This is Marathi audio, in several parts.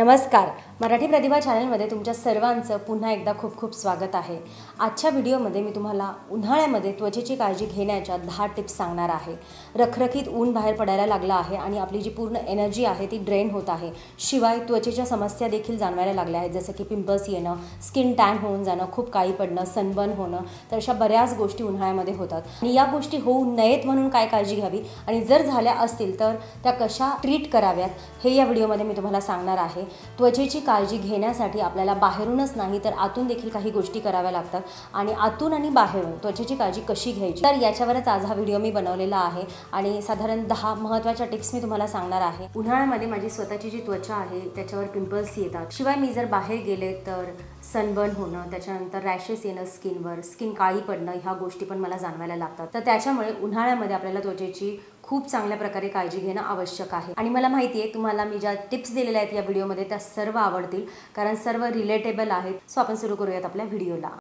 नमस्कार. मराठी प्रतिभा चॅनलमध्ये तुमच्या सर्वांचं पुन्हा एकदा खूप खूप स्वागत आहे. आजच्या व्हिडिओमध्ये मी तुम्हाला उन्हाळ्यामध्ये त्वचेची काळजी घेण्याच्या दहा टिप्स सांगणार आहे. रखरखीत ऊन बाहेर पडायला लागलं आहे आणि आपली जी पूर्ण एनर्जी आहे ती ड्रेन होत आहे. शिवाय त्वचेच्या समस्या देखील जाणवायला लागल्या आहेत. जसं की पिंपल्स येणं स्किन टॅन होऊन जाणं खूप काळी पडणं सनबर्न होणं तर अशा बऱ्याच गोष्टी उन्हाळ्यामध्ये होतात. आणि या गोष्टी होऊ नयेत म्हणून काय काळजी घ्यावी? आणि जर झाल्या असतील तर त्या कशा ट्रीट कराव्यात हे या व्हिडिओमध्ये मी तुम्हाला सांगणार आहे. त्वचेची काळजी घेण्यासाठी आपल्याला बाहेरूनच नाही तर आतून देखील काही गोष्टी कराव्या लागतात. आणि आतून आणि बाहेरून त्वचेची काळजी कशी घ्यायची? तर याच्यावरच आज हा व्हिडिओ मी बनवलेला आहे. आणि साधारण दहा महत्त्वाच्या टिप्स मी तुम्हाला सांगणार आहे. उन्हाळ्यामध्ये माझी स्वतःची जी त्वचा आहे त्याच्यावर पिंपल्स येतात. शिवाय मी जर बाहेर गेले तर सनबर्न होणं त्याच्यानंतर रॅशेस येणं स्किनवर स्किन काळी पडणं ह्या गोष्टी पण मला जाणवायला लागतात. तर त्याच्यामुळे उन्हाळ्यामध्ये आपल्याला त्वचेची खूप चांगल्या प्रकारे काळजी घेणं आवश्यक आहे. आणि मला माहिती आहे तुम्हाला मी ज्या टिप्स दिलेल्या आहेत या व्हिडिओमध्ये त्या सर्व आवडतील कारण सर्व रिलेटेबल आहेत. सो आपण सुरू करूयात आपल्या व्हिडिओला.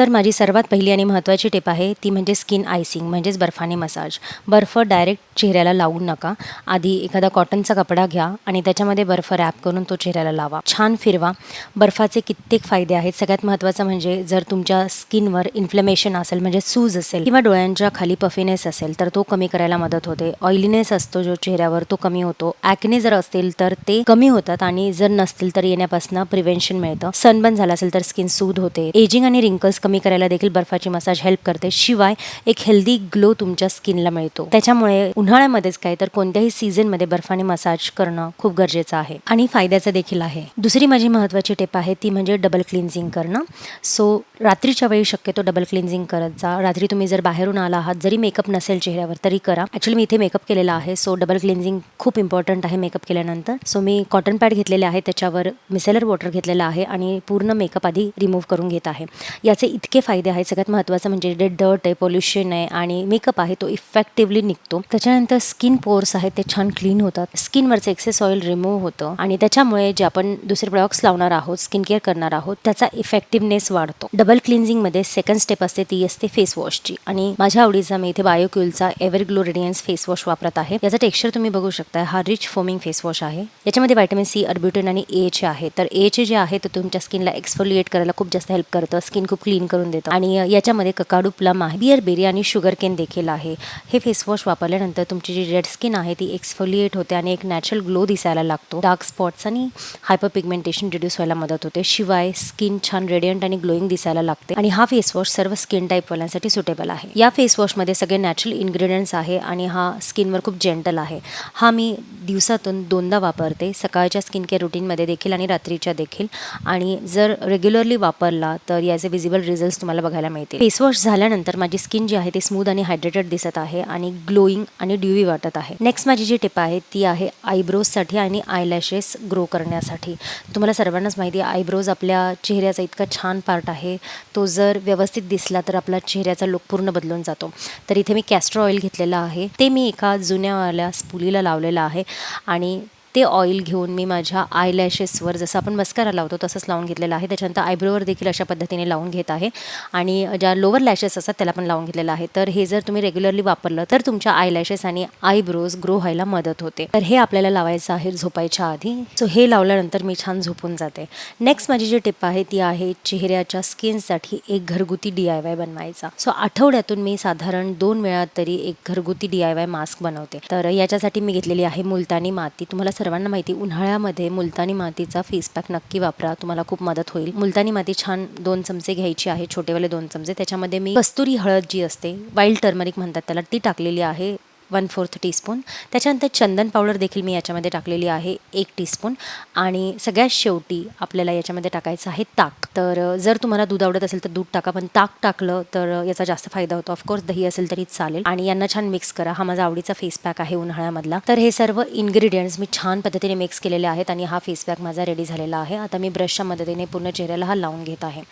तर माझी सर्वात पहिली आणि महत्त्वाची टिप आहे ती म्हणजे स्किन आयसिंग म्हणजेच बर्फाने मसाज. बर्फ डायरेक्ट चेहऱ्याला लावू नका. आधी एखादा कॉटनचा कपडा घ्या आणि त्याच्यामध्ये बर्फ रॅप करून तो चेहऱ्याला लावा. छान फिरवा. बर्फाचे कित्येक फायदे आहेत. सगळ्यात महत्त्वाचं म्हणजे जर तुमच्या स्किनवर इन्फ्लमेशन असेल म्हणजे सूज असेल किंवा डोळ्यांच्या खाली पफिनेस असेल तर तो कमी करायला मदत होते. ऑइलीनेस असतो जो चेहऱ्यावर तो कमी होतो. ॲक्ने जर असतील तर ते कमी होतात आणि जर नसतील तर येण्यापासून प्रिव्हेन्शन मिळतं. सनबर्न झाला असेल तर स्किन सूद होते. एजिंग आणि रिंकल्स कमी करायला देखील बर्फाची मसाज हेल्प करते. शिवाय एक हेल्दी ग्लो तुमच्या स्किनला मिळतो. त्याच्यामुळे उन्हाळ्यामध्येच काय तर कोणत्याही सीझनमध्ये बर्फाने मसाज करणं खूप गरजेचं आहे. आणि फायद्याचं देखील आहे. दुसरी माझी महत्त्वाची टिप आहे ती म्हणजे डबल क्लिन्झिंग करणं. सो रात्रीच्या वेळी शक्यतो डबल क्लिन्झिंग करत जा. रात्री तुम्ही जर बाहेरून आला आहात जरी मेकअप नसेल चेहऱ्यावर तरी करा. ॲक्च्युली मी इथे मेकअप केलेला आहे. सो डबल क्लिन्झिंग खूप इम्पॉर्टंट आहे मेकअप केल्यानंतर. सो मी कॉटन पॅड घेतलेले आहे. त्याच्यावर मिसेलर वॉटर घेतलेलं आहे. आणि पूर्ण मेकअप आधी रिमूव्ह करून घेत आहे. याचे इतके फायदे आहेत. सगळ्यात महत्त्वाचं म्हणजे जे डर्ट आहे पोल्युशन आहे आणि मेकअप आहे तो इफेक्टिव्हली निघतो. त्याच्यानंतर स्किन पोर्स आहेत ते छान क्लीन होतात. स्किनवरचं एक्सेस ऑइल रिमूव्ह होतं आणि त्याच्यामुळे जे आपण दुसरे प्रॉडक्ट्स लावणार आहोत स्किन केअर करणार आहोत त्याचा इफेक्टिव्हनेस वाढतो. डबल क्लिन्झिंगमध्ये सेकंड स्टेप असते ती असते फेस वॉशची आणि माझ्या आवडीचा मी इथे बायोक्युलचा ever glow radiance face wash वापरत आहे. याचा टेक्स्चर तुम्ही बघू शकता हा रिच फोमिंग फेस वॉश आहे. याच्यामध्ये व्हिटॅमिन सी अर्ब्युटिन आणि एचे आहे. तर एचे जे आहे ते तुमच्या स्किनला एक्सफोलिएट करायला खूप जास्त हेल्प करतं. स्किन खूप क्लीन करून देतं आणि याच्यामध्ये ककाडू प्लम आहे बियर बेरी आणि शुगर केन देखील आहे. हे फेसवॉश वापरल्यानंतर तुमची जी रेड स्किन आहे ती एक्सफोलिएट होते आणि एक नॅचरल ग्लो दिसायला लागतो. डार्क स्पॉट्स आणि हायपर पिगमेंटेशन रिड्यूस व्हायला मदत होते. शिवाय स्किन छान रेडियंट आणि ग्लोईंग दिसायला लागते. आणि हा फेस वॉश सर्व स्किन टाईपवाल्यांसाठी सुटेबल आहे. या फेसवॉशमध्ये सगळे नॅचरल इन्ग्रेडियंट्स आहे आणि हा स्किनवर खूप जेंटल आहे. हा मी दिवसातून दोनदा वापरते. सकाळच्या स्किन केअर रुटीनमध्ये देखील आणि रात्रीच्या देखील. आणि जर रेग्युलरली वापरला तर याचे विजिबल रिझल्ट तुम्हाला बघायला मिळतील. फेस वॉश झाल्यानंतर माझी स्किन जी आहे ती स्मूथ आणि हायड्रेटेड दिसत आहे आणि ग्लोईंग आणि ड्युवी वाटत आहे. नेक्स्ट माझी जी टिप आहे ती आहे आयब्रोजसाठी आणि आयलॅशेस ग्रो करण्यासाठी. तुम्हाला सर्वांनाच माहिती आहे आयब्रोज आपल्या चेहऱ्याचा इतका छान पार्ट आहे. तो जर व्यवस्थित दिसला तर आपला चेहऱ्याचा लुक पूर्ण बदलून जातो. तर इथे मी कॅस्ट्रॉ ऑइल घेतलेलं आहे. ते मी एका जुन्यावाल्या स्पुलीला लावलेलं आहे आणि ते ऑइल घेऊन मी माझ्या आयलॅशेसवर जसं आपण मस्कारा लावतो तसंच लावून घेतलेलं आहे. त्याच्यानंतर आयब्रोवर देखील अशा पद्धतीने लावून घेत आहे. आणि ज्या लोअर लॅशेस असतात त्याला पण लावून घेतलेलं आहे. तर हे जर तुम्ही रेग्युलरली वापरलं तर तुमच्या आयलॅशेस आणि आयब्रोज ग्रो व्हायला मदत होते. तर हे आपल्याला लावायचं आहे झोपायच्या आधी. सो हे लावल्यानंतर मी छान झोपून जाते. नेक्स्ट माझी जी टिप आहे ती आहे चेहऱ्याच्या स्किनसाठी एक घरगुती डी आय वाय बनवायचा. सो आठवड्यातून मी साधारण दोन वेळा तरी एक घरगुती डी आय वाय मास्क बनवते. तर याच्यासाठी मी घेतलेली आहे मुलतानी माती. तुम्हाला सर्वांना माहिती. उन्हाळ्यामध्ये मुलतानी मातीचा फेस पॅक नक्की वापरा. तुम्हाला खूप मदत होईल. मुलतानी माती छान दोन चमचे घ्यायची आहे. छोटेवाले दोन चमचे. त्याच्यामध्ये मी कस्तुरी हळद जी असते वाईल्ड टर्मरिक म्हणतात त्याला ती टाकलेली आहे. One fourth teaspoon. त्याच्यानंतर चंदन पावडर देखील मी याच्यामध्ये टाकलेली आहे एक टीस्पून. आणि सगळ्यात शेवटी आपल्याला याच्यामध्ये टाकायचं आहे ताक. तर जर तुम्हाला दूध आवडत असेल तर दूध टाका पण ताक टाकलं तर याचा जास्त फायदा होतो. ऑफकोर्स दही असेल तरी चालेल. आणि यांना छान मिक्स करा. हा माझा आवडीचा फेस पॅक आहे उन्हाळ्यामधला. तर हे सर्व इन्ग्रेडियंट्स मी छान पद्धतीने मिक्स केलेले आहेत आणि हा फेस पॅक माझा रेडी झालेला आहे. आता मी ब्रशच्या मदतीने पूर्ण चेहऱ्याला हा लावून घेत आहे.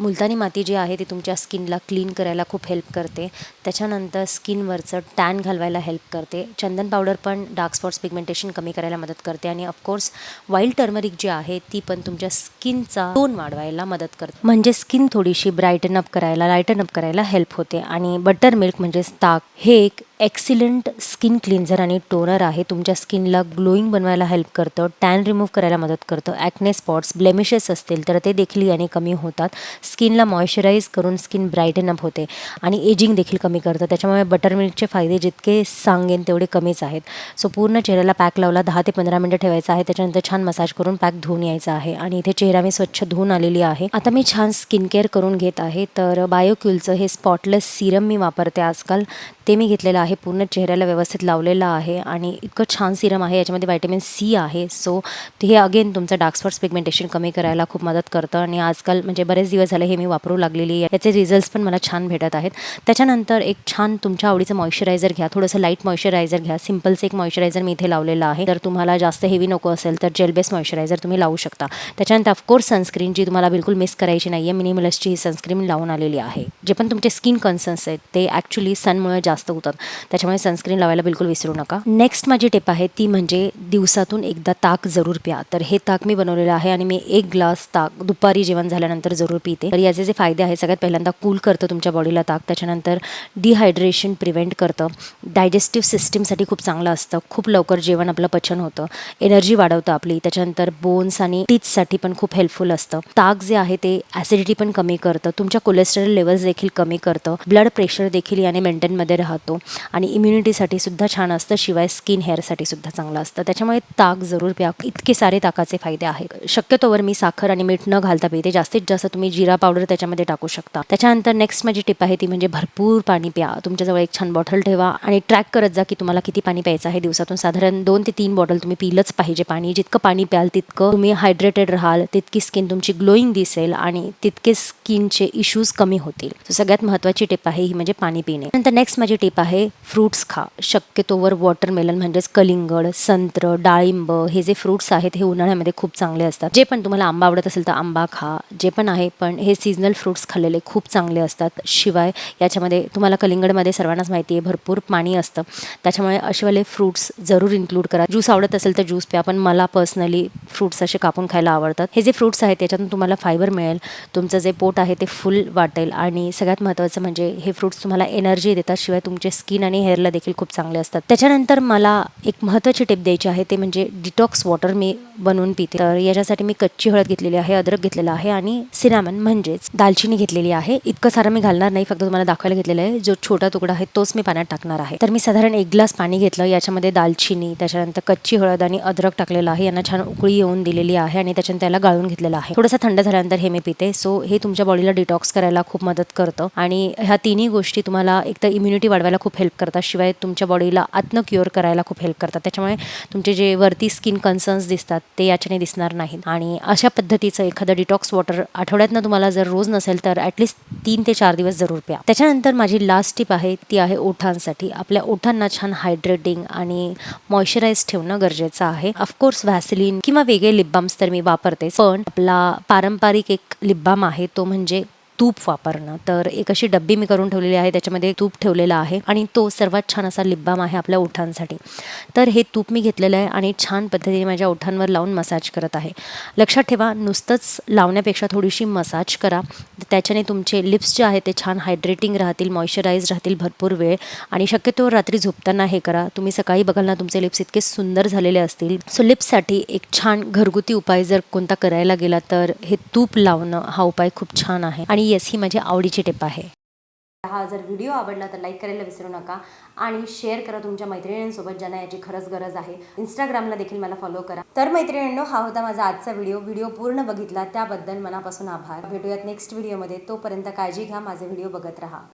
मुलतानी माती जी आहे ती तुमच्या स्किनला क्लीन करायला खूप हेल्प करते. त्याच्यानंतर स्किनवरचं टॅन घालवायला हेल्प करते. चंदन पावडर पण डार्क स्पॉट्स पिगमेंटेशन कमी करायला मदत करते आणि ऑफकोर्स वाईल्ड टर्मरिक जी आहे ती पण तुमच्या स्किनचा टोन वाढवायला मदत करते. म्हणजे स्किन थोडीशी ब्राईटन अप करायला लाईटन अप करायला हेल्प होते. आणि बटर मिल्क म्हणजेच ताक हे एक एक्सिलंट स्किन क्लिन्झर आणि टोनर आहे. तुमच्या स्किनला ग्लोईंग बनवायला हेल्प करतं टॅन रिमूव्ह करायला मदत करतं ॲक्ने स्पॉट्स ब्लेमिशेस असतील तर ते देखील याने कमी होतात. स्किनला मॉइश्चराईज करून स्किन ब्राईटन अप होते आणि एजिंग देखील कमी करतं. त्याच्यामुळे बटरमिल्कचे फायदे जितके सांगेन तेवढे कमीच आहेत. सो पूर्ण चेहऱ्याला पॅक लावला दहा ते पंधरा मिनटं ठेवायचं आहे. त्याच्यानंतर छान मसाज करून पॅक धुवून यायचा आहे आणि इथे चेहरा मी स्वच्छ धुवून आलेली आहे. आता मी छान स्किन केअर करून घेत आहे. तर बायोक्युलचं हे स्पॉटलेस सिरम मी वापरते आजकाल. ते मी घेतलेलं आहे पूर्ण चेहऱ्याला व्यवस्थित लावलेलं आहे आणि इतकं छान सिरम आहे याच्यामध्ये व्हायटमिन सी आहे. सो ते हे अगेन तुमचं डार्क स्पॉट्स पिगमेंटेशन कमी करायला खूप मदत करतं आणि आजकाल म्हणजे बरेच दिवस झाले हे मी वापरू लागलेली आहे. याचे रिझल्ट्स पण मला छान भेटत आहेत. त्याच्यानंतर एक छान तुमच्या आवडीचं मॉइश्चरायझर घ्या थोडंसं लाइट मॉइश्चरायझर घ्या सिम्पलचं एक मॉइश्चरायझर मी इथे लावलेलं आहे. तर तुम्हाला जास्त हेवी नको असेल तर जेल बेस मॉइश्चरायझर तुम्ही लावू शकता. त्याच्यानंतर ऑफकोर्स सनस्क्रीन जी तुम्हाला बिलकुल मिस करायची नाही आहे मिनिमलसची ही सनस्क्रीन लावून आलेली आहे. जे पण तुमचे स्किन कन्सर्न्स आहेत ते ॲक्च्युली सनमुळे जास्त होतात त्याच्यामुळे सनस्क्रीन लावायला बिलकुल विसरू नका. नेक्स्ट माझी टिप आहे ती म्हणजे दिवसातून एकदा ताक जरूर प्या. तर हे ताक मी बनवलेलं आहे आणि मी एक ग्लास ताक दुपारी जेवण झाल्यानंतर जरूर पिते. तर याचे जे फायदे आहेत सगळ्यात पहिल्यांदा कूल करतं तुमच्या बॉडीला ताक. त्याच्यानंतर डिहायड्रेशन प्रिव्हेंट करतं. डायजेस्टिव्ह सिस्टीमसाठी खूप चांगलं असतं. खूप लवकर जेवण आपलं पचन होतं. एनर्जी वाढवतं आपली. त्याच्यानंतर बोन्स आणि टीथसाठी पण खूप हेल्पफुल असतं. ताक जे आहे ते ॲसिडिटी पण कमी करतं. तुमच्या कोलेस्ट्रॉल लेवल्स देखील कमी करतं. ब्लड प्रेशर देखील याने मेंटेनमध्ये राहतो. आणि इम्युनिटीसाठी सुद्धा छान असतं शिवाय स्किन हेअरसाठी सुद्धा चांगलं असतं. त्याच्यामुळे ताक जरूर प्या. इतके सारे ताकाचे फायदे आहेत. शक्यतोवर मी साखर आणि मीठ न घालता पिते. जास्तीत जास्त तुम्ही जिरा पावडर त्याच्यामध्ये टाकू शकता. त्याच्यानंतर नेक्स्ट माझी टिप आहे ती म्हणजे भरपूर पाणी प्या. तुमच्याजवळ एक छान बॉटल ठेवा आणि ट्रॅक करत जा की तुम्हाला किती पाणी प्यायचं आहे दिवसातून. साधारण दोन ते तीन बॉटल तुम्ही पिलंच पाहिजे पाणी. जितकं पाणी प्याल तितकं तुम्ही हायड्रेटेड राहाल. तितकी स्किन तुमची ग्लोईंग दिसेल आणि तितके स्किनचे इश्यूज कमी होतील. सगळ्यात महत्त्वाची टिप आहे ही म्हणजे पाणी पिणे. नंतर नेक्स्ट माझी टिप आहे फ्रूट्स खा. शक्यतोवर वॉटरमेलन म्हणजेच कलिंगड संत्र डाळिंब हे जे फ्रुट्स आहेत हे उन्हाळ्यामध्ये खूप चांगले असतात. जे पण तुम्हाला आंबा आवडत असेल तर आंबा खा. जे पण आहे पण हे सीझनल फ्रूट्स खाल्लेले खूप चांगले असतात. शिवाय याच्यामध्ये तुम्हाला कलिंगडमध्ये सर्वांनाच माहिती आहे भरपूर पाणी असतं. त्याच्यामुळे असेवाले फ्रूट्स जरूर इन्क्लूड करा. ज्यूस आवडत असेल तर ज्यूस प्या पण मला पर्सनली फ्रुट्स असे कापून खायला आवडतात. हे जे फ्रुट्स आहेत त्याच्यातून तुम्हाला फायबर मिळेल. तुमचं जे पोट आहे ते फुल वाटेल. आणि सगळ्यात महत्त्वाचं म्हणजे हे फ्रुट्स तुम्हाला एनर्जी देतात. शिवाय तुमचे स्किन आणि हेअरला देखील खूप चांगले असतात. त्याच्यानंतर मला एक महत्त्वाची टिप द्यायची आहे ते म्हणजे डिटॉक्स वॉटर मी बनवून पिते. तर याच्यासाठी मी कच्ची हळद घेतलेली आहे अद्रक घेतलेला आहे आणि सिनामन म्हणजेच दालचिनी घेतलेली आहे. इतकं सारं मी घालणार नाही फक्त तुम्हाला दाखवायला घेतलेलं आहे. जो छोटा तुकडा आहे तोच मी पाण्यात टाकणार आहे. तर मी साधारण एक ग्लास पाणी घेतलं याच्यामध्ये दालचिनी त्याच्यानंतर कच्ची हळद आणि अद्रक टाकलेलं आहे. यांना छान उकळी येऊन दिलेली आहे आणि त्याच्यानंतर त्याला गाळून घेतलेलं आहे. थोडंसं थंड झाल्यानंतर हे मी पिते. सो हे तुमच्या बॉडीला डिटॉक्स करायला खूप मदत करतं. आणि ह्या तिन्ही गोष्टी तुम्हाला एक तर इम्युनिटी वाढवायला खूप हेल्प करतात. शिवाय तुमच्या बॉडीला आतनं क्युअर करायला खूप हेल्प करतात. त्याच्यामुळे तुमचे जे वरती स्किन कन्सर्न्स दिसतात ते याच्याने दिसणार नाहीत. आणि अशा पद्धतीचं एखादं डिटॉक्स वॉटर आठवड्यातनं तुम्हाला जर रोज नसेल तर ॲटलिस्ट तीन ते चार दिवस जरूर प्या. त्याच्यानंतर माझी लास्ट टिप आहे ती आहे ओठांसाठी. आपल्या ओठांना छान हायड्रेटिंग आणि मॉइश्चराईज ठेवणं गरजेचं आहे. ऑफकोर्स व्हॅसलिन किंवा वेगळे लिपबाम्स तर मी वापरते पण आपला पारंपरिक एक लिपबाम आहे तो म्हणजे तूप वापरणं. तर एक अशी डब्बी मी करून ठेवलेली आहे त्याच्यामध्ये तूप ठेवलेलं आहे आणि तो सर्वात छान असा लिप बाम आहे आपल्या ओठांसाठी. तर हे तूप मी घेतलेलं आहे आणि छान पद्धतीने माझ्या ओठांवर लावून मसाज करत आहे. लक्षात ठेवा नुसतंच लावण्यापेक्षा थोडीशी मसाज करा. त्याच्याने तुमचे लिप्स जे आहेत ते छान हायड्रेटिंग राहतील मॉइश्चराईज राहतील भरपूर वेळ आणि शक्यतो रात्री झोपताना हे करा. तुम्ही सकाळी बघाल ना तुमचे लिप्स इतके सुंदर झालेले असतील. सो लिप्ससाठी एक छान घरगुती उपाय जर कोणता करायला गेला तर हे तूप लावणं हा उपाय खूप छान आहे. आणि येस ही माझी आवडीची टिप आहे. हा जर व्हिडिओ आवडला तर लाईक करायला विसरू नका आणि शेअर करा तुमच्या मैत्रिणींसोबत ज्यांना याची खरंच गरज आहे. इंस्टाग्रामला देखील मला फॉलो करा. तर मैत्रिणींनो हा होता माझा आजचा व्हिडिओ व्हिडिओ पूर्ण बघितला त्याबद्दल मनापासून आभार. भेटूयात नेक्स्ट व्हिडिओमध्ये तोपर्यंत काळजी घ्या माझे व्हिडिओ बघत राहा.